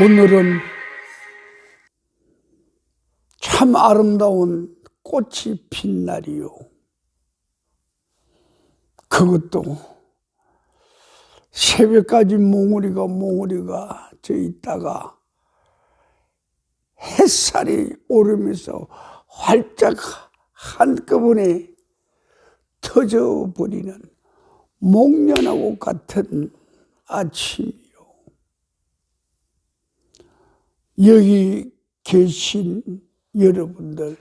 오늘은 참 아름다운 꽃이 핀 날이요. 그것도 새벽까지 몽우리가 몽우리가 저 있다가 햇살이 오르면서 활짝 한꺼번에 터져버리는 목련하고 같은 아침이요. 여기 계신 여러분들,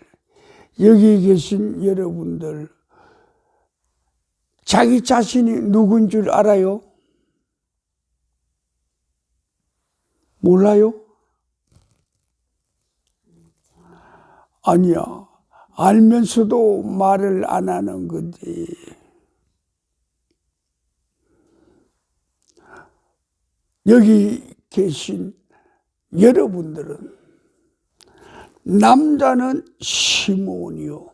여기 계신 여러분들, 자기 자신이 누군 줄 알아요? 몰라요? 아니야. 알면서도 말을 안 하는 거지. 여기 계신 여러분들은 남자는 시몬이요.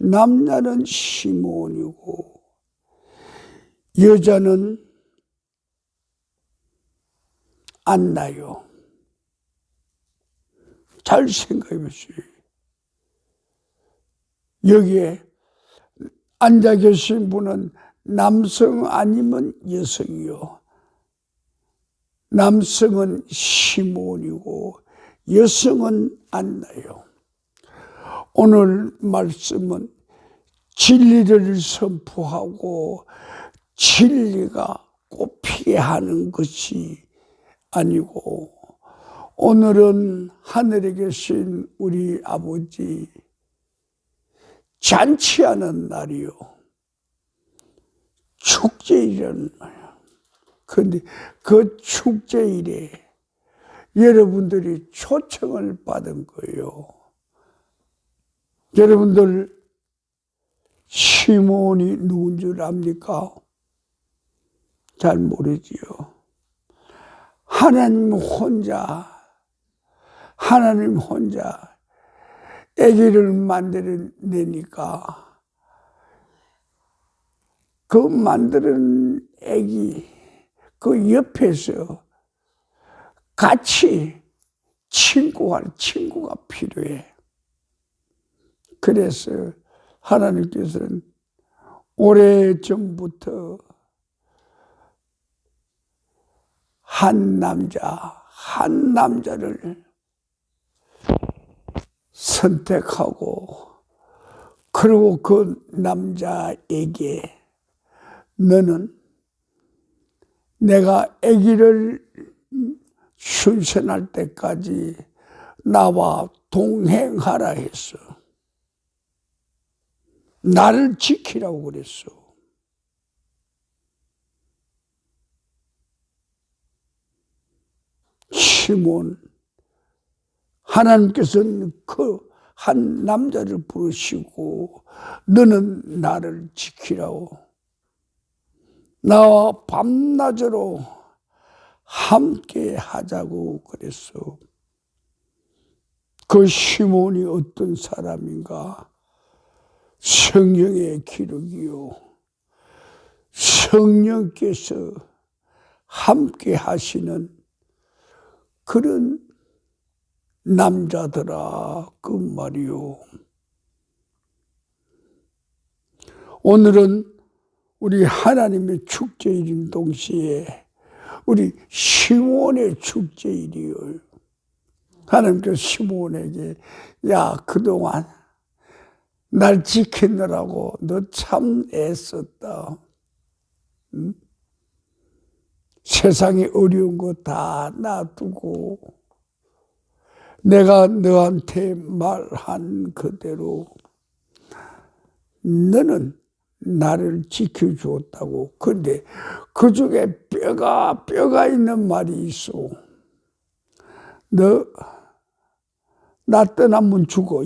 남자는 시몬이고 여자는 안나요. 잘 생각해 보세요. 여기에 앉아 계신 분은 남성 아니면 여성이요. 남성은 시몬이고 여성은 안나요. 오늘 말씀은 진리를 선포하고 진리가 꽃피게 하는 것이 아니고 오늘은 하늘에 계신 우리 아버지 잔치하는 날이요. 축제일이라는 말 근데 그 축제일에 여러분들이 초청을 받은 거예요. 여러분들 시몬이 누군 줄 압니까? 잘 모르지요. 하나님 혼자 하나님 혼자 아기를 만들어내니까 그 만드는 아기 그 옆에서 같이 친구할 친구가 필요해. 그래서 하나님께서는 오래 전부터 한 남자, 한 남자를 선택하고, 그리고 그 남자에게 너는 내가 아기를 순산할 때까지 나와 동행하라 했어. 나를 지키라고 그랬어. 시몬, 하나님께서는 그 한 남자를 부르시고 너는 나를 지키라고 나와 밤낮으로 함께 하자고 그랬어. 그 시몬이 어떤 사람인가? 성령의 기록이요. 성령께서 함께 하시는 그런 남자더라. 그 말이요. 오늘은 우리 하나님의 축제일인 동시에 우리 시몬의 축제일이요. 하나님께서 시몬에게 야 그동안 날 지키느라고 너 참 애썼다. 응? 세상에 어려운 거 다 놔두고 내가 너한테 말한 그대로 너는 나를 지켜주었다고. 근데 그 중에 뼈가, 뼈가 있는 말이 있어. 너, 나 떠나면 죽어.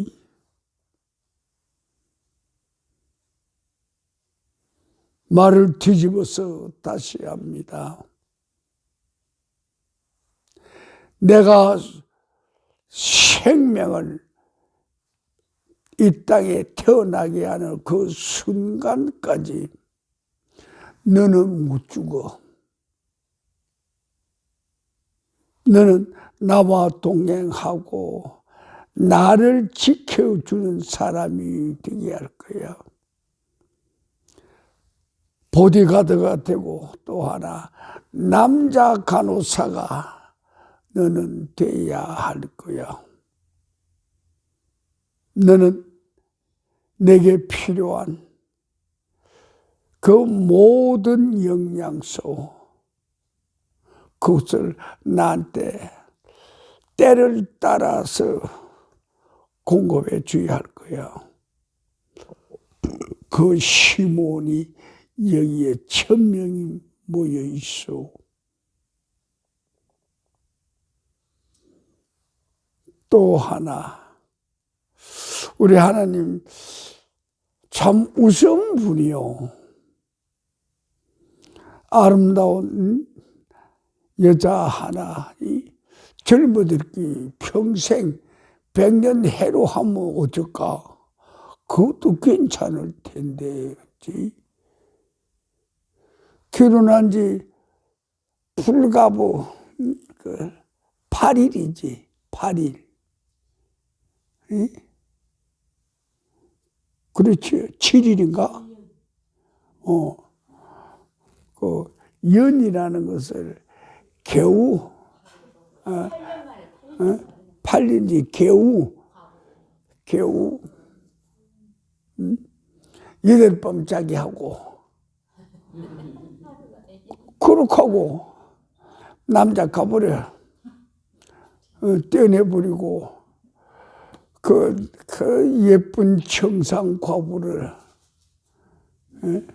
말을 뒤집어서 다시 합니다. 내가 생명을 이 땅에 태어나게 하는 그 순간까지 너는 못 죽어. 너는 나와 동행하고 나를 지켜주는 사람이 되게 할 거야. 보디가드가 되고 또 하나 남자 간호사가 너는 돼야 할 거야. 너는 내게 필요한 그 모든 영양소 그것을 나한테 때를 따라서 공급해 줘야 할 거야. 그 시몬이 여기에 천 명이 모여 있어. 또 하나, 우리 하나님 참 우스운 분이요. 아름다운 여자 하나, 이 젊어들기 평생 백년 해로 하면 어쩔까? 그것도 괜찮을 텐데, 그치? 결혼한 지 불가보 그 8일이지, 8일. 응? 그렇지, 7일인가? 어, 그 연이라는 것을 겨우 어, 어? 8년지 겨우 겨우 응? 여덟 밤 자기 하고 그렇게 하고 남자 가버려 어, 떼내버리고 그, 그 예쁜 청상 과부를 에?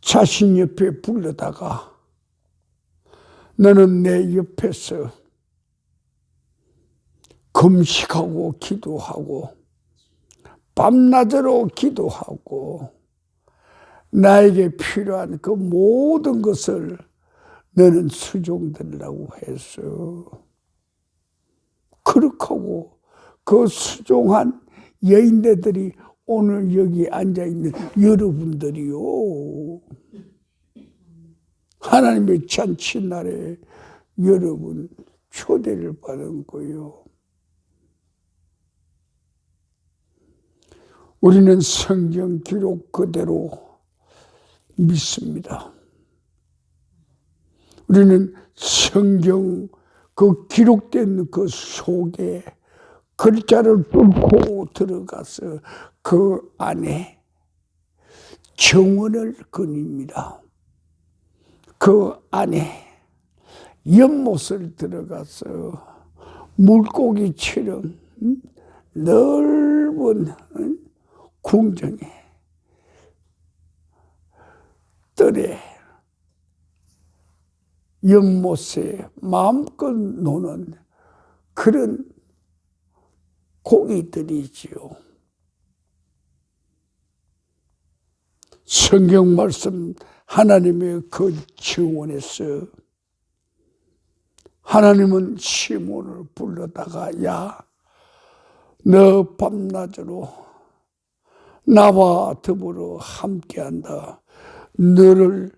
자신 옆에 불러다가 너는 내 옆에서 금식하고 기도하고 밤낮으로 기도하고 나에게 필요한 그 모든 것을 너는 수종들라고 했어. 그렇게 하고 그 수종한 여인네들이 오늘 여기 앉아 있는 여러분들이요. 하나님의 잔치 날에 여러분 초대를 받은 거요. 우리는 성경 기록 그대로 믿습니다. 우리는 성경 그 기록된 그 속에 글자를 뚫고 들어가서 그 안에 정원을 그립니다. 그 안에 연못을 들어가서 물고기처럼 넓은 궁정에 뜰에 연못에 마음껏 노는 그런 고기들이지요. 성경 말씀 하나님의 그 정원에서 하나님은 시몬을 불러다가 야, 너 밤낮으로 나와 더불어 함께한다. 너를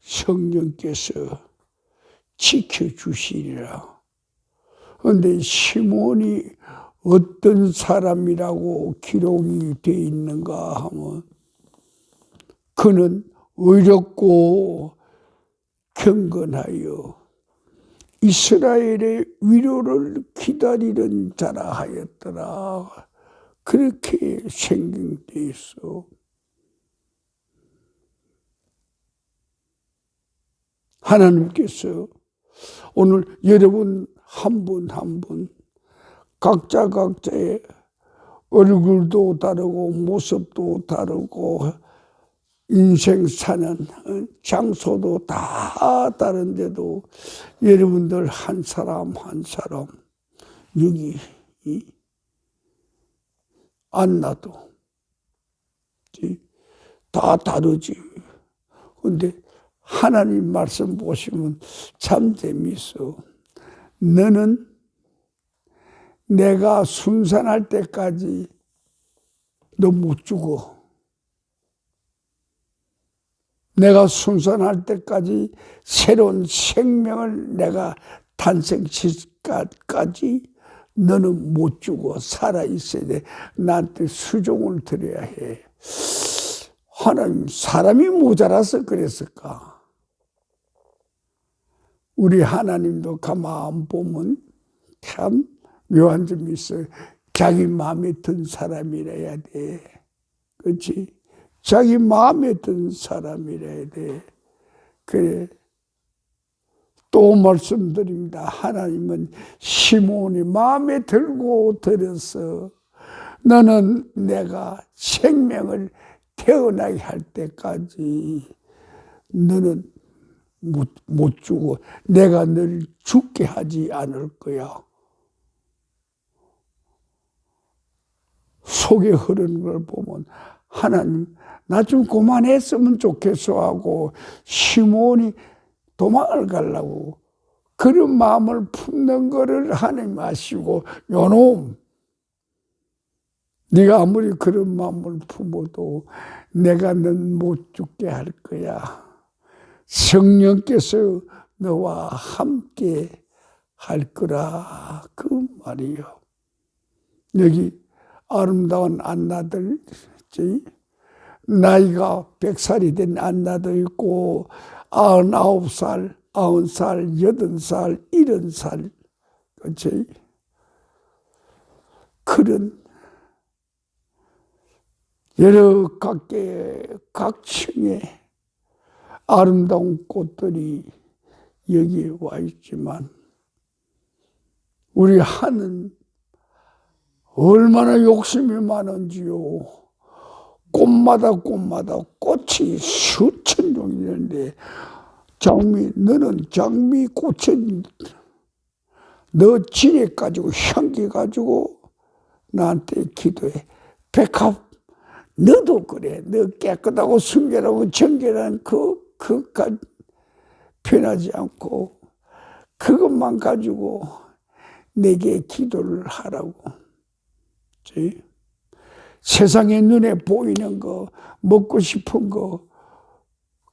성령께서 지켜주시리라. 그런데 시몬이 어떤 사람이라고 기록이 되어 있는가 하면 그는 의롭고 경건하여 이스라엘의 위로를 기다리는 자라 하였더라. 그렇게 생경돼 있어. 하나님께서 오늘 여러분 한 분 한분 각자 각자의 얼굴도 다르고 모습도 다르고 인생 사는 장소도 다 다른데도 여러분들 한 사람 한 사람 여기 안 나도 다 다르지. 근데 하나님 말씀 보시면 참 재미있어. 너는 내가 순산할 때까지 너 못 죽어. 내가 순산할 때까지 새로운 생명을 내가 탄생 시까지 너는 못 죽어 살아 있어야 돼. 나한테 수종을 드려야 해. 하나님 사람이 모자라서 그랬을까? 우리 하나님도 가만 보면 참 묘한 점이 있어요. 자기 마음에 든 사람이라야 돼. 그렇지? 자기 마음에 든 사람이라야 돼. 그래. 또 말씀드립니다. 하나님은 시몬이 마음에 들고 들어서 너는 내가 생명을 태어나게 할 때까지 너는 못, 못 죽어. 내가 널 죽게 하지 않을 거야. 속에 흐르는 걸 보면 하나님 나 좀 그만했으면 좋겠어 하고 시몬이 도망을 가려고 그런 마음을 품는 거를 하나님 아시고 요놈 네가 아무리 그런 마음을 품어도 내가 넌 못 죽게 할 거야. 성령께서 너와 함께 할 거라 그 말이요. 여기 아름다운 안나들 나이가 백살이 된 안나도 있고 아흔아홉 살, 아흔 살, 여든 살, 일흔 살 그렇지? 그런 여러 각계 각층의 아름다운 꽃들이 여기에 와 있지만 우리 하는 얼마나 욕심이 많은지요. 꽃마다 꽃마다 꽃이 수천 종이 있는데 장미 너는 장미 꽃은 너 지혜 가지고 향기 가지고 나한테 기도해. 백합 너도 그래. 너 깨끗하고 순결하고 정결한 그, 그까지 변하지 않고 그것만 가지고 내게 기도를 하라고. 세상의 눈에 보이는 거, 먹고 싶은 거,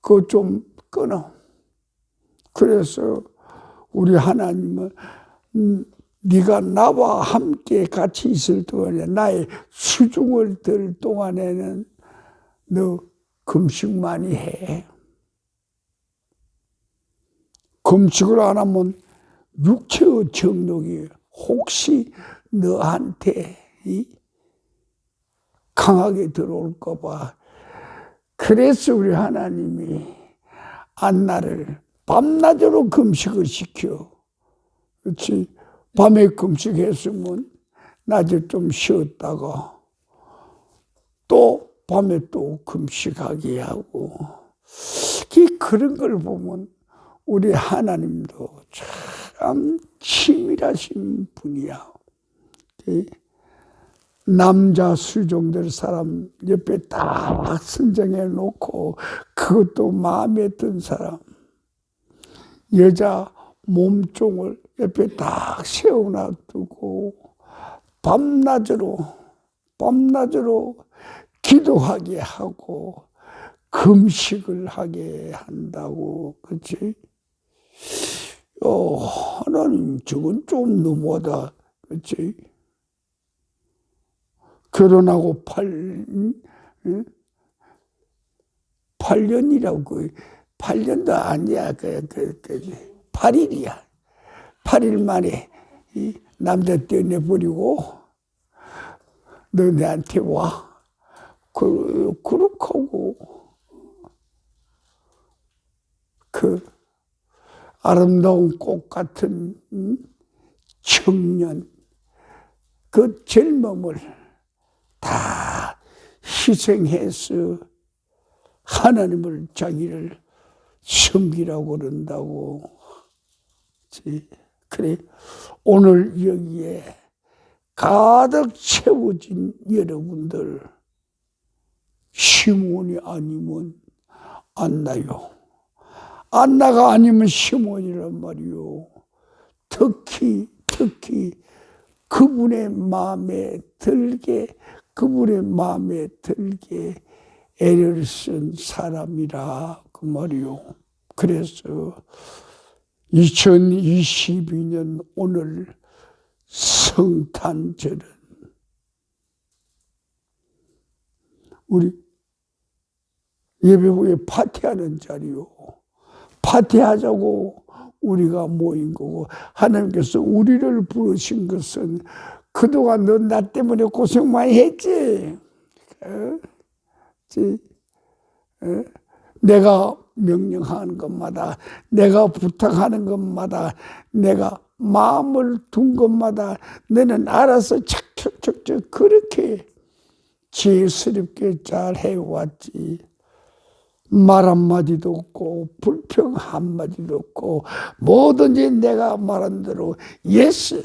그거 좀 끊어. 그래서 우리 하나님은 음, 네가 나와 함께 같이 있을 동안에 나의 수중을 들 동안에는 너 금식 많이 해. 금식을 안 하면 육체의 정력이 혹시 너한테 강하게 들어올까봐. 그래서 우리 하나님이 안나를 밤낮으로 금식을 시켜. 그렇지? 밤에 금식했으면 낮에 좀 쉬었다가 또 밤에 또 금식하게 하고 그런 걸 보면 우리 하나님도 참 치밀하신 분이야. 남자 수종들 사람 옆에 딱 선정해 놓고 그것도 마음에 든 사람 여자 몸종을 옆에 딱 세워놔 두고 밤낮으로 밤낮으로 기도하게 하고 금식을 하게 한다고 그렇지? 어, 하나님 저건 좀 너무하다 그렇지? 결혼하고 8, 8년이라고 8년도 아니야. 그, 그, 그 8일이야. 8일 만에 이 남자 떼내버리고 너 내한테 와. 그, 그렇게 하고. 그 아름다운 꽃 같은 청년. 그 젊음을 다 희생해서 하나님을 자기를 섬기라고 그런다고. 그래 오늘 여기에 가득 채워진 여러분들 시몬이 아니면 안나요. 안나가 아니면 시몬이란 말이요. 특히 특히 그분의 마음에 들게 그분의 마음에 들게 애를 쓴 사람이라 그 말이요. 그래서 2022년 오늘 성탄절은 우리 예배 후에 파티하는 자리요. 파티하자고 우리가 모인 거고 하나님께서 우리를 부르신 것은 그동안 너나 때문에 고생 많이 했지. 어? 어? 내가 명령하는 것마다 내가 부탁하는 것마다 내가 마음을 둔 것마다 너는 알아서 착착착착 그렇게 지혜스럽게 잘 해왔지. 말 한마디도 없고 불평 한마디도 없고 뭐든지 내가 말한 대로 yes,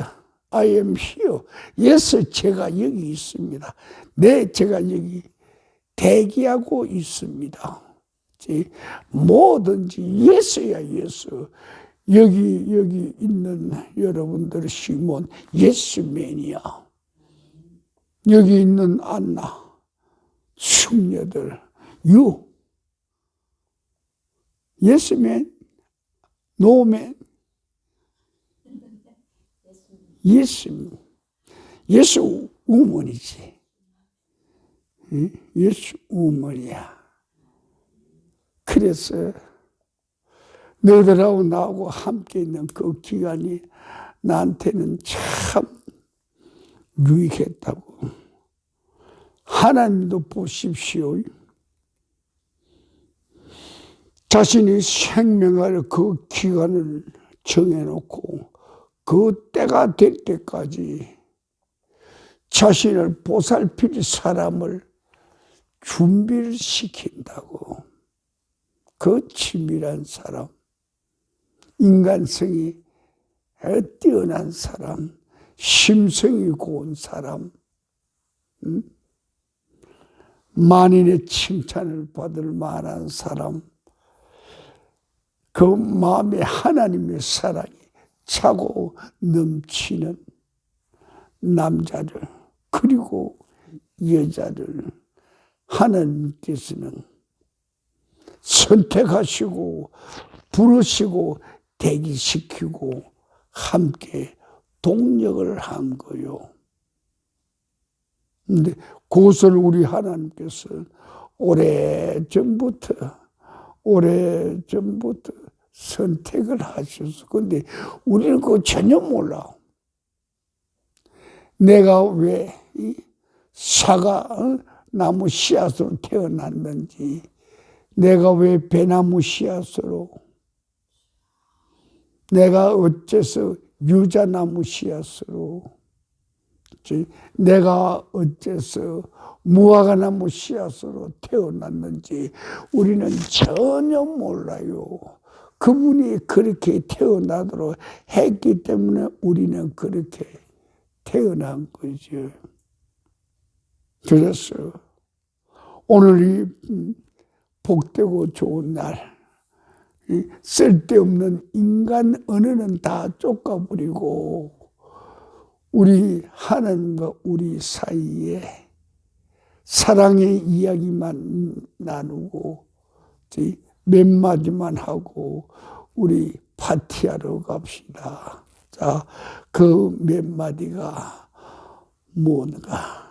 I am here. yes, 제가 여기 있습니다. 네, 제가 여기 대기하고 있습니다. 뭐든지 예수야 예수. 여기 여기 있는 여러분들 시몬 예수맨이야. 여기 있는 안나 숙녀들 유 예수맨 노맨 예수 예수 우먼이지. 예수 우먼이야. 그래서 너희들하고 나하고 함께 있는 그 기간이 나한테는 참 유익했다고. 하나님도 보십시오. 자신이 생명할 그 기간을 정해놓고 그 때가 될 때까지 자신을 보살필 사람을 준비를 시킨다고. 그 치밀한 사람, 인간성이 뛰어난 사람, 심성이 고운 사람, 음? 만인의 칭찬을 받을 만한 사람, 그 마음에 하나님의 사랑이 차고 넘치는 남자를, 그리고 여자를 하나님께서는 선택하시고 부르시고 대기시키고 함께 동력을 한 거요. 근데 그것을 우리 하나님께서 오래 전부터 오래 전부터 선택을 하셔서 근데 우리는 그거 전혀 몰라. 내가 왜 사과 어? 나무 씨앗으로 태어났는지 내가 왜 배나무 씨앗으로 내가 어째서 유자나무 씨앗으로 내가 어째서 무화과나무 씨앗으로 태어났는지 우리는 전혀 몰라요. 그분이 그렇게 태어나도록 했기 때문에 우리는 그렇게 태어난 거죠. 그래서 오늘 이 복되고 좋은 날, 쓸데없는 인간 언어는 다 쫓아버리고, 우리 하나님과 우리 사이에 사랑의 이야기만 나누고, 몇 마디만 하고, 우리 파티하러 갑시다. 자, 그 몇 마디가 뭔가?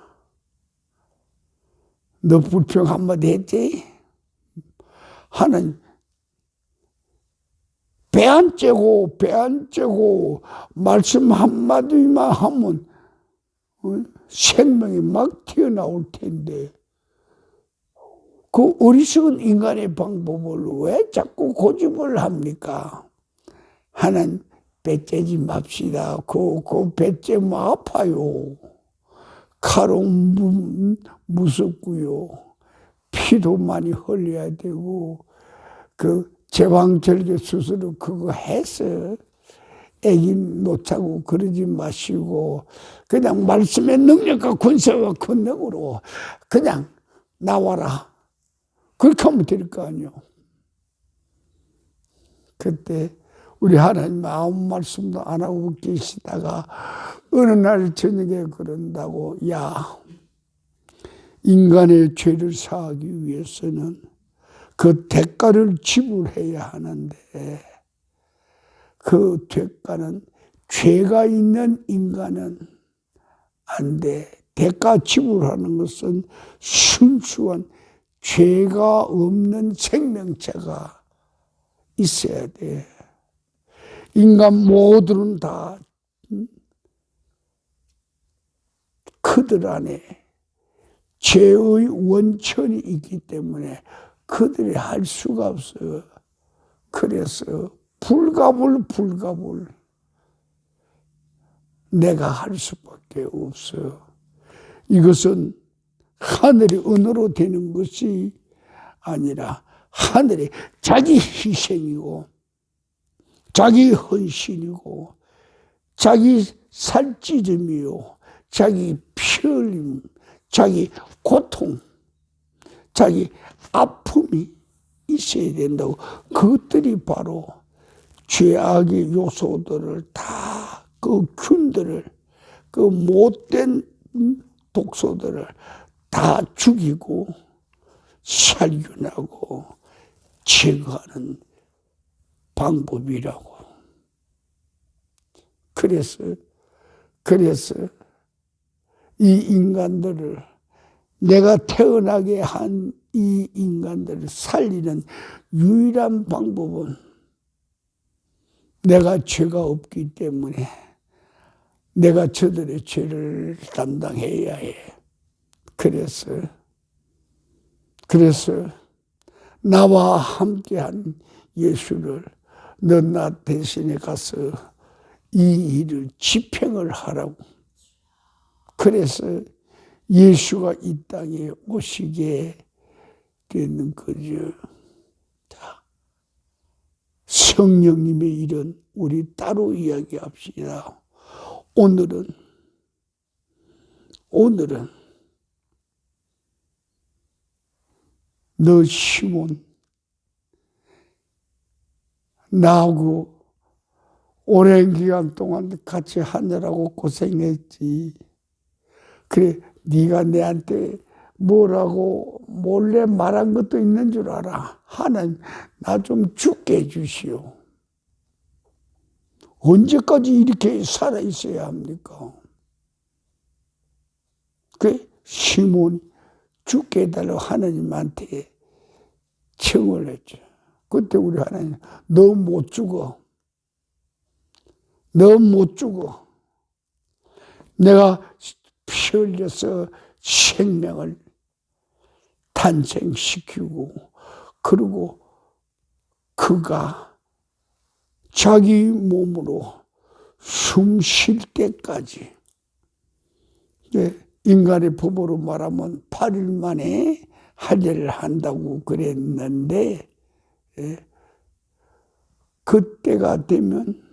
너 불평 한마디 했지? 하는 배 안 째고 배 안 째고 말씀 한마디만 하면 어? 생명이 막 튀어나올 텐데 그 어리석은 인간의 방법을 왜 자꾸 고집을 합니까? 하나님 배째지 맙시다. 그, 그 배째면 아파요. 칼은 무, 무섭고요. 피도 많이 흘려야 되고 그 제왕절개 수술을 그거 해서 애기 놓자고 그러지 마시고 그냥 말씀의 능력과 권세와 권능으로 그냥 나와라. 그렇게 하면 될 거 아니요 그때 우리 하나님 아무 말씀도 안 하고 계시다가 어느 날 저녁에 그런다고 야 인간의 죄를 사하기 위해서는 그 대가를 지불해야 하는데 그 대가는 죄가 있는 인간은 안 돼. 대가 지불하는 것은 순수한 죄가 없는 생명체가 있어야 돼. 인간 모두는 다 그들 안에 죄의 원천이 있기 때문에 그들이 할 수가 없어요. 그래서 불가불 불가불 내가 할 수밖에 없어요. 이것은 하늘이 은으로 되는 것이 아니라 하늘이 자기 희생이고 자기 헌신이고 자기 살찌짐이요 자기 피 흘림 자기 고통 자기 아픔이 있어야 된다고 그것들이 바로 죄악의 요소들을 다 그 균들을 그 못된 독소들을 다 죽이고 살균하고 제거하는 방법이라고. 그래서, 그래서 이 인간들을 내가 태어나게 한 이 인간들을 살리는 유일한 방법은 내가 죄가 없기 때문에 내가 저들의 죄를 담당해야 해. 그래서, 그래서 나와 함께한 예수를 넌나 대신에 가서 이 일을 집행을 하라고. 그래서 예수가 이 땅에 오시게 되는 거죠. 자, 성령님의 일은 우리 따로 이야기합시다. 오늘은, 오늘은 너 시몬, 나하고 오랜 기간 동안 같이 하느라고 고생했지. 그래, 네가 내한테 뭐라고 몰래 말한 것도 있는 줄 알아. 하나님, 나 좀 죽게 해주시오. 언제까지 이렇게 살아 있어야 합니까? 그 시몬 죽게 해달라고 하나님한테 청을 했죠. 그때 우리 하나님, 너 못 죽어. 너 못 죽어. 내가 피 흘려서 생명을 탄생시키고, 그리고 그가 자기 몸으로 숨 쉴 때까지, 네, 인간의 법으로 말하면 8일 만에 할례를 한다고 그랬는데, 예, 그때가 되면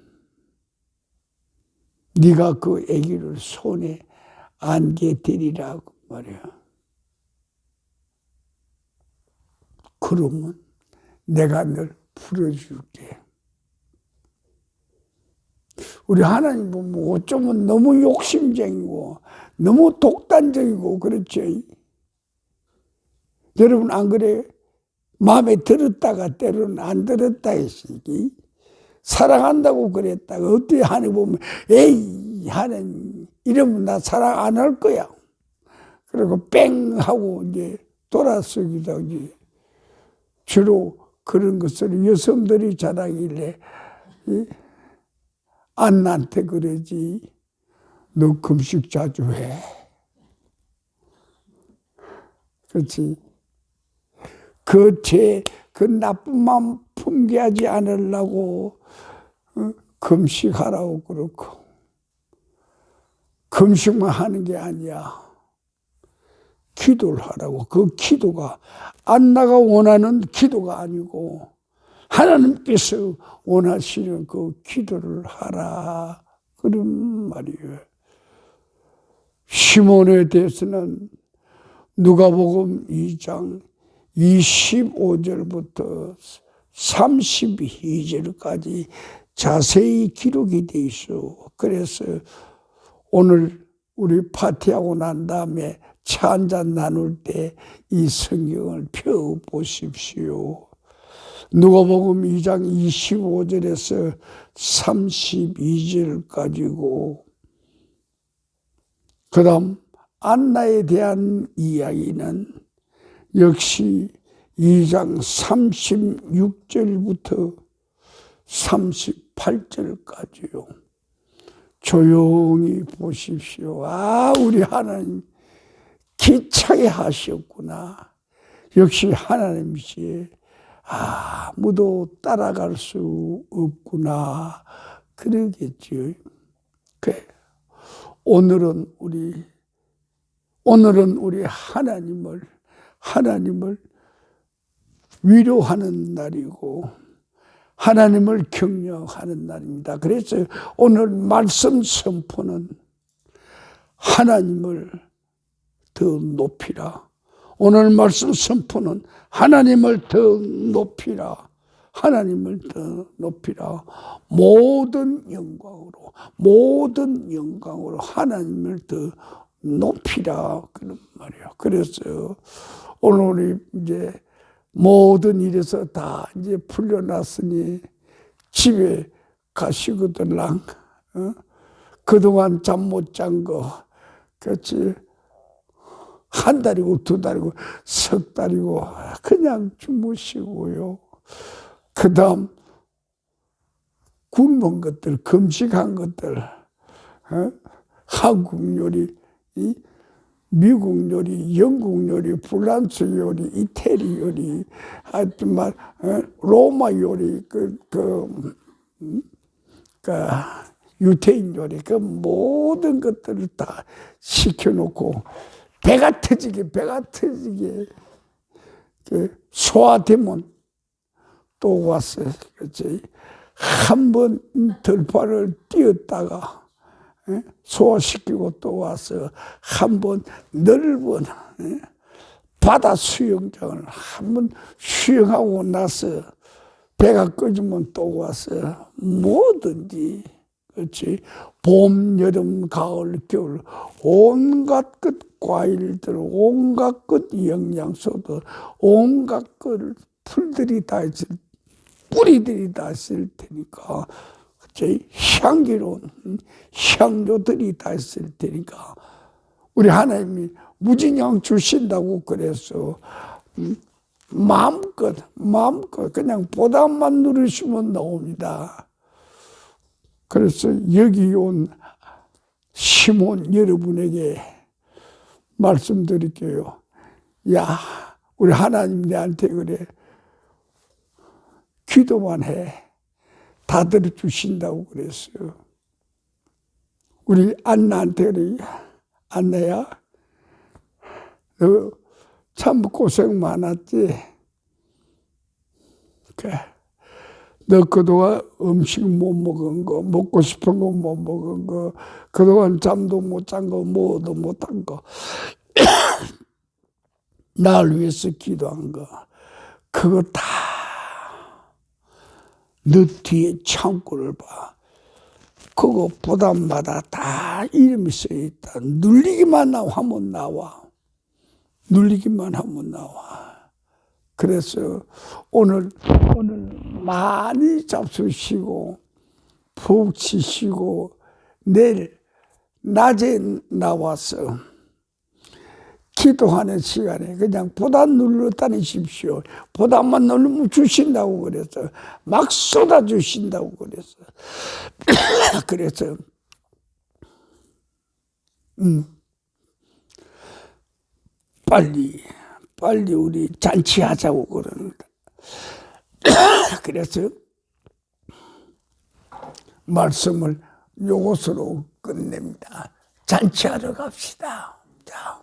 네가 그 아기를 손에 안게 되리라고 말이야. 그러면 내가 널 풀어줄게. 우리 하나님 보면 뭐 어쩌면 너무 욕심쟁이고 너무 독단적이고 그렇죠. 여러분 안 그래요? 마음에 들었다가 때로는 안 들었다 했으니 사랑한다고 그랬다가 어떻게 하니 보면 에이 하는 이러면 나 사랑 안 할 거야. 그리고 뺑 하고 이제 돌아서기도 하지. 주로 그런 것을 여성들이 잘하길래 안나한테 그러지. 너 금식 자주 해. 그렇지. 그 죄, 그 나쁜 마음 품게하지 않으려고 어? 금식하라고 그렇고 금식만 하는 게 아니야. 기도를 하라고. 그 기도가 안나가 원하는 기도가 아니고 하나님께서 원하시는 그 기도를 하라. 그런 말이에요. 시몬에 대해서는 누가복음 2장 25절부터 32절까지 자세히 기록이 돼 있어. 그래서 오늘 우리 파티하고 난 다음에 차 한 잔 나눌 때 이 성경을 펴 보십시오. 누가복음 2장 25절에서 32절 가지고 그다음 안나에 대한 이야기는 역시 2장 36절부터 38절까지요. 조용히 보십시오. 아, 우리 하나님 기차게 하셨구나. 역시 하나님이시 아무도 따라갈 수 없구나. 그러겠죠. 그래. 오늘은 우리 오늘은 우리 하나님을 하나님을 위로하는 날이고 하나님을 격려하는 날입니다. 그래서 오늘 말씀 선포는 하나님을 더 높이라. 오늘 말씀 선포는 하나님을 더 높이라. 하나님을 더 높이라. 모든 영광으로, 모든 영광으로 하나님을 더 높이라. 그런 말이에요. 그래서 오늘 이제 모든 일에서 다 이제 풀려났으니 집에 가시거들랑, 어? 그동안 잠 못 잔 거, 그렇지. 한 달이고 두 달이고 석 달이고 그냥 주무시고요. 그 다음 굶은 것들, 금식한 것들, 어? 한국 요리, 이 미국 요리, 영국 요리, 프랑스 요리, 이태리 요리, 하여튼만 어? 로마 요리, 그, 그, 음? 그 유태인 요리, 그 모든 것들을 다 시켜놓고 배가 터지게, 배가 터지게, 그 소화되면 또 왔어요. 그렇지. 한번 들파를 띄었다가, 예? 소화시키고 또 와서 한번 넓은 예? 바다 수영장을 한 번 수영하고 나서 배가 꺼지면 또 와서 뭐든지 그렇지 봄 여름 가을 겨울 온갖 것 과일들 온갖 것 영양소들 온갖 것 풀들이 다 있을 뿌리들이 다 있을 테니까 저희 향기로운 향료들이 다 있을 테니까. 우리 하나님이 무진양 주신다고 그래서 음, 마음껏 마음껏 그냥 보답만 누르시면 나옵니다. 그래서 여기 온 시몬 여러분에게 말씀드릴게요. 야, 우리 하나님 내한테 그래. 기도만 해. 다 들어주신다고 그랬어요. 우리 안나한테 그래. 안나야, 너 참 고생 많았지? 그래. 너 그동안 음식 못 먹은 거, 먹고 싶은 거 못 먹은 거, 그동안 잠도 못 잔 거, 뭐도 못 한 거, 날 위해서 기도한 거, 그거 다 너 뒤에 창고를 봐. 그거 부담마다 다 이름이 써 있다. 눌리기만 하면 나와. 눌리기만 하면 나와. 그래서 오늘, 오늘 많이 잡수시고, 푹 치시고, 내일 낮에 나와서 기도하는 시간에 그냥 보단 눌러 다니십시오. 보단만 누르면 주신다고 그랬어. 막 쏟아 주신다고 그랬어. 그래서 음 빨리 빨리 우리 잔치하자고 그러는데 그래서 말씀을 요것으로 끝냅니다. 잔치하러 갑시다. 자.